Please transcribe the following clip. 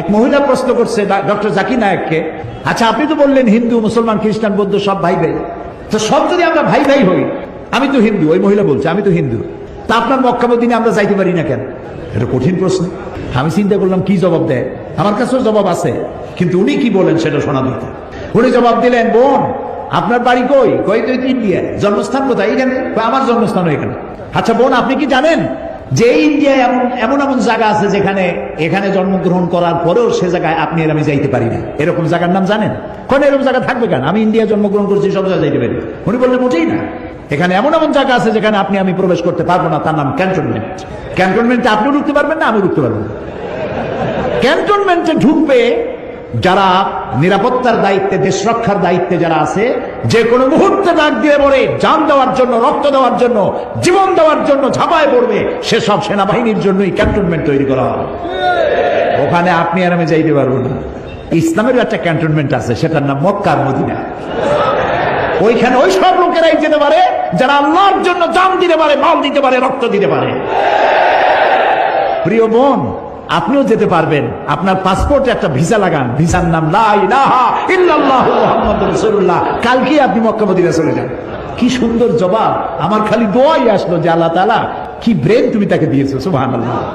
এক মহিলা প্রশ্ন করছে ডক্টর জাকির নায়ককে আচ্ছা আপনি তো বললেন হিন্দু, মুসলমান, খ্রিস্টান, বৌদ্ধ সব ভাই ভাই তো সব যদি আমরা ভাই ভাই হই, আমি তো হিন্দু, ওই মহিলা বলছে, আমি তো হিন্দু। তা আপনার মক্কামদিনে আমরা যাইতে পারি না কেন? এটা কঠিন প্রশ্ন। আমি চিন্তা করলাম, কি জবাব দেয়? আমার কাছেও জবাব আছে, কিন্তু উনি কি বলেন সেটা শোনা দিতে উনি জবাব দিলেন, বোন, আপনার বাড়ি কই? কই তো ইন্ডিয়া জন্মস্থান কোথায়? এখানে আমার জন্মস্থান এখানে। আচ্ছা বোন, আপনি কি জানেন যে ইন্ডিয়ায় এমন এমন এমন জায়গা আছে যেখানে এখানে জন্মগ্রহণ করার পরেও সে জায়গায় আপনি আর আমি যাইতে পারি না। এরকম জায়গার নাম জানেন? কোন এরকম জায়গা থাকবে কেন? আমি ইন্ডিয়া জন্মগ্রহণ করছি, সব জায়গায় যাইতে পারি উনি বললেন, মোটেই না। এখানে এমন এমন জায়গা আছে যেখানে আপনি, আমি প্রবেশ করতে পারব না। তার নাম ক্যান্টনমেন্ট। ক্যান্টনমেন্টে আপনিও ঢুকতে পারবেন না আমি ঢুকতে পারব ক্যান্টনমেন্টে ঢুকবে যারা নিরাপত্তার দায়িত্বে, দেশ রক্ষার দায়িত্বে যারা আছে, যে কোনো মুহূর্তে ডাক দিয়ে পড়ে জান দেওয়ার জন্য, রক্ত দেওয়ার জন্য, জীবন দেওয়ার জন্য ঝাঁপায় পড়বে, সেসব সেনাবাহিনীর জন্যই ক্যান্টনমেন্ট তৈরি করা হবে ওখানে আপনি আর আমি যাইতে পারব না। ইসলামের একটা ক্যান্টনমেন্ট আছে, সেটার নাম মক্কার মদিনা। ওইখানে ওই সব লোকেরাই যেতে পারে, যারা আল্লাহর জন্য জান দিতে পারে, মাল দিতে পারে, রক্ত দিতে পারে। প্রিয় বোন আপনিও যেতে পারবেন। আপনার পাসপোর্টে একটা ভিসা লাগান। ভিসার নাম লা ইলাহা ইল্লাল্লাহ মুহাম্মাদুর রাসূলুল্লাহ। কালকে আপনি মক্কা মদিনা চলে যান। কি সুন্দর জবাব। আমার খালি দোয়াই আসলো যে আল্লাহ তালা কি ব্রেন তুমি তাকে দিয়েছ, সুবহানাল্লাহ।